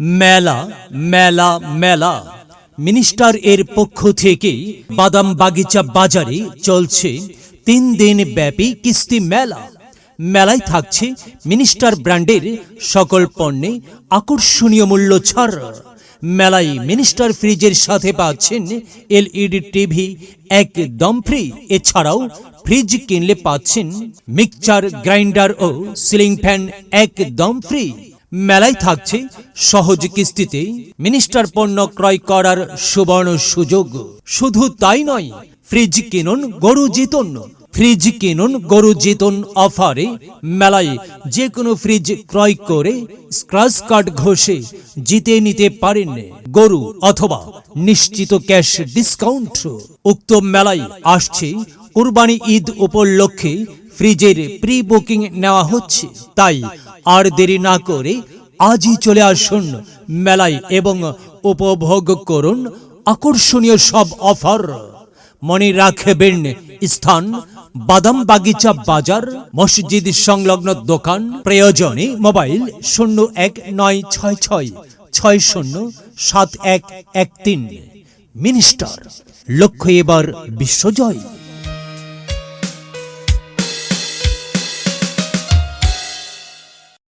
মেলা মেলা মেলা। মিনিস্টার এর পক্ষ থেকে বাদাম বাগিচা বাজারে চলছে তিন দিন ব্যাপী কিস্তি মেলা। মেলায় থাকছে মিনিস্টার ব্র্যান্ডের সকল পণ্যে আকর্ষণীয় মূল্য ছাড়। মেলায় মিনিস্টার ফ্রিজের সাথে পাচ্ছেন এলইডি টিভি, একদম ফ্রি। এছাড়াও ফ্রিজ কিনলে পাচ্ছেন মিক্সচার গ্রাইন্ডার ও সিলিং ফ্যান একদম ফ্রি। মেলায় থাকছে সহজ কিস্তিতে মিনিস্টার পণ্য ক্রয় করার সুবর্ণ সুযোগ। শুধু তাই নয়, ফ্রিজ কিনুন, গরু জিতুন। ফ্রিজ কিনুন, গরু জিতুন অফারে মেলায় যে কোনো ফ্রিজ ক্রয় করে স্ক্রাচ কার্ড ঘষে জিতে নিতে পারেন গরু অথবা নিশ্চিত ক্যাশ ডিসকাউন্ট। উক্ত মেলায় আসছে কুরবানি ঈদ উপলক্ষে ফ্রিজের প্রি বুকিং নেওয়া হচ্ছে। তাই আর দেরি না করে আজই চলে আসুন মেলায় এবং উপভোগ করুন আকর্ষণীয় সব অফার। মনে রাখবেন, স্থান, বাদাম বাগিচা বাজার, মসজিদ সংলগ্ন দোকান, প্রয়োজনে মোবাইল শূন্য এক নয় ছয় ছয় ছয় শূন্য সাত এক এক তিন। মিনিস্টার, লক্ষ্য এবার বিশ্বজয়।